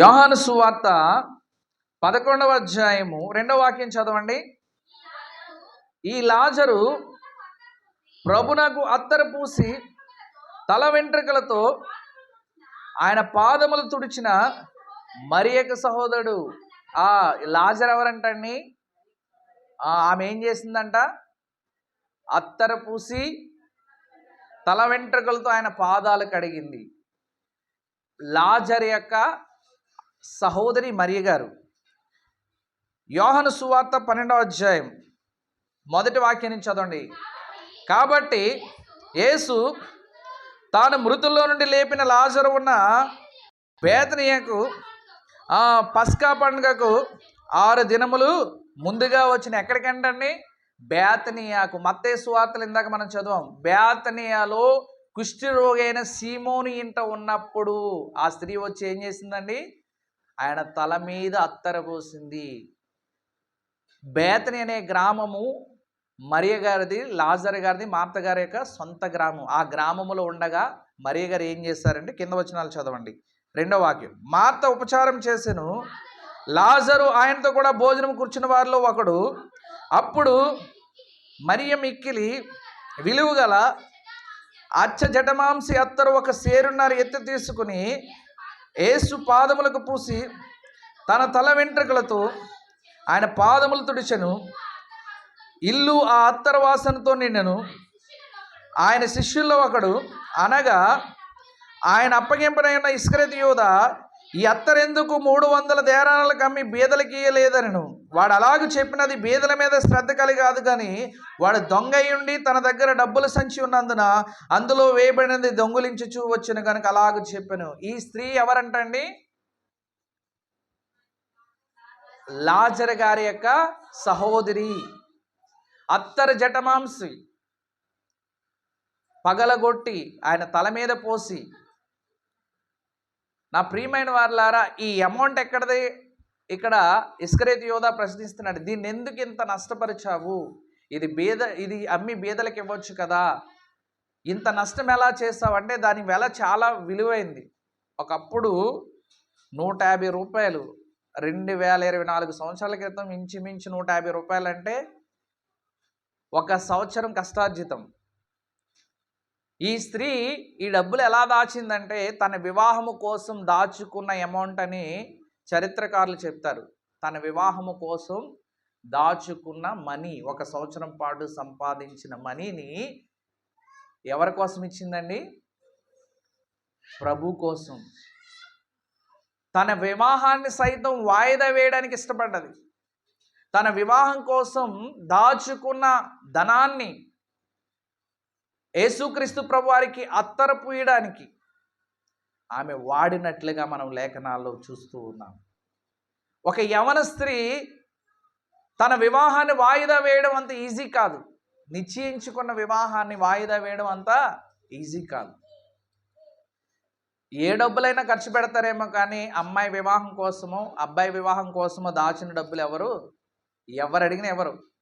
యోహాను సువార్త పదకొండవ అధ్యాయము రెండవ వాక్యం చదవండి. ఈ లాజరు ప్రభునకు అత్తరు పూసి తల వెంట్రుకలతో ఆయన పాదములు తుడిచిన మరి యొక్క సహోదరుడు. ఆ లాజర్ ఎవరంటండి? ఆమె ఏం చేసిందంట? అత్తర పూసి తల వెంట్రుకలతో ఆయన పాదాలు కడిగింది. లాజర్ యొక్క సహోదరి మరియ గారు. యోహను సువార్త పన్నెండవ అధ్యాయం. మొదటి వాక్యం నుంచి చదవండి. కాబట్టి యేసు తాను మృతుల్లో నుండి లేపిన లాజరు ఉన్న బేతనీయకు పస్కా పండుగకు ఆరు దినములు ముందుగా వచ్చిన ఎక్కడికంటండి? బేతనీయాకు. మత్తే సువార్తలు ఇందాక మనం చదివాం. బేతనీయాలో కుష్ఠరోగైన సీమోని ఇంట ఉన్నప్పుడు ఆ స్త్రీ వచ్చి ఏం చేసిందండి? ఆయన తల మీద అత్తర పోసింది. బేతని అనే గ్రామము మరియ గారిది లాజర్ గారిది మార్త గారి యొక్క సొంత గ్రామం. ఆ గ్రామములో ఉండగా మరియ గారు ఏం చేశారంటే కింద వచనాలు చదవండి. రెండో వాక్యం. మార్త ఉపచారం చేసెను. లాజరు ఆయనతో కూడా భోజనం కూర్చున్న వారిలో ఒకడు అప్పుడు మరియ మిక్కిలి విలువగల అచ్చ జటమాంసి అత్తరు ఒక సేరున్నర ఎత్తి తీసుకుని ఏసు పాదములకు పూసి తన తల వెంట్రుకలతో ఆయన పాదములు తుడిచెను. ఇల్లు ఆ అత్తర వాసనతో నిండెను. ఆయన శిష్యుల్లో ఒకడు అనగా ఆయన అప్పగింపనైన ఇస్కరతి యోధ ఈ అత్తరెందుకు మూడు వందల దేరాలకు అమ్మి బీదలకి ఇయ్యలేదనను వాడు అలాగూ చెప్పినది బీదల మీద శ్రద్ధ కలిగి కాదు కానీ వాడు దొంగ ఉండి తన దగ్గర డబ్బులు సంచి ఉన్నందున అందులో వేయబడినది దొంగులించుచూ వచ్చిన కనుక అలాగూ చెప్పాను. ఈ స్త్రీ ఎవరంటండి? లాజర్ గారి యొక్క సహోదరి అత్తర జటమాంసి పగలగొట్టి ఆయన తల మీద పోసి నా ప్రియమైన వారులారా ఈ అమౌంట్ ఎక్కడది? ఇక్కడ ఇస్కరేత్ యోధా ప్రశ్నిస్తున్నాడు దీన్ని ఎందుకు ఇంత నష్టపరిచావు? ఇది బీద ఇది అమ్మి బీదలకు ఇవ్వచ్చు కదా. ఇంత నష్టం ఎలా చేస్తావు? అంటే దాని వెల చాలా విలువైంది. ఒకప్పుడు నూట యాభై రూపాయలు రెండు వేల ఇరవై నాలుగు సంవత్సరాల క్రితం ఇంచుమించు నూట యాభై రూపాయలు అంటే ఒక సంవత్సరం కష్టార్జితం. ఈ స్త్రీ ఈ డబ్బులు ఎలా దాచిందంటే తన వివాహము కోసం దాచుకున్న అమౌంట్ అని చరిత్రకారులు చెప్తారు. తన వివాహము కోసం దాచుకున్న మనీ ఒక సంవత్సరం పాటు సంపాదించిన మనీని ఎవరి కోసం ఇచ్చిందండి? ప్రభు కోసం. తన వివాహాన్ని సైతం వాయిదా వేయడానికి ఇష్టపడ్డది. తన వివాహం కోసం దాచుకున్న ధనాన్ని యేసుక్రీస్తు ప్రభు వారికి అత్తర పూయడానికి ఆమె వాడినట్లుగా మనం లేఖనాల్లో చూస్తూ ఉన్నాం. ఒక యవన స్త్రీ తన వివాహాన్ని వాయిదా వేయడం అంత ఈజీ కాదు. నిశ్చయించుకున్న వివాహాన్ని వాయిదా వేయడం అంత ఈజీ కాదు. ఏ డబ్బులైనా ఖర్చు పెడతారేమో కానీ అమ్మాయి వివాహం కోసమో అబ్బాయి వివాహం కోసమో దాచిన డబ్బులు ఎవరు? ఎవరు అడిగినా ఎవరు?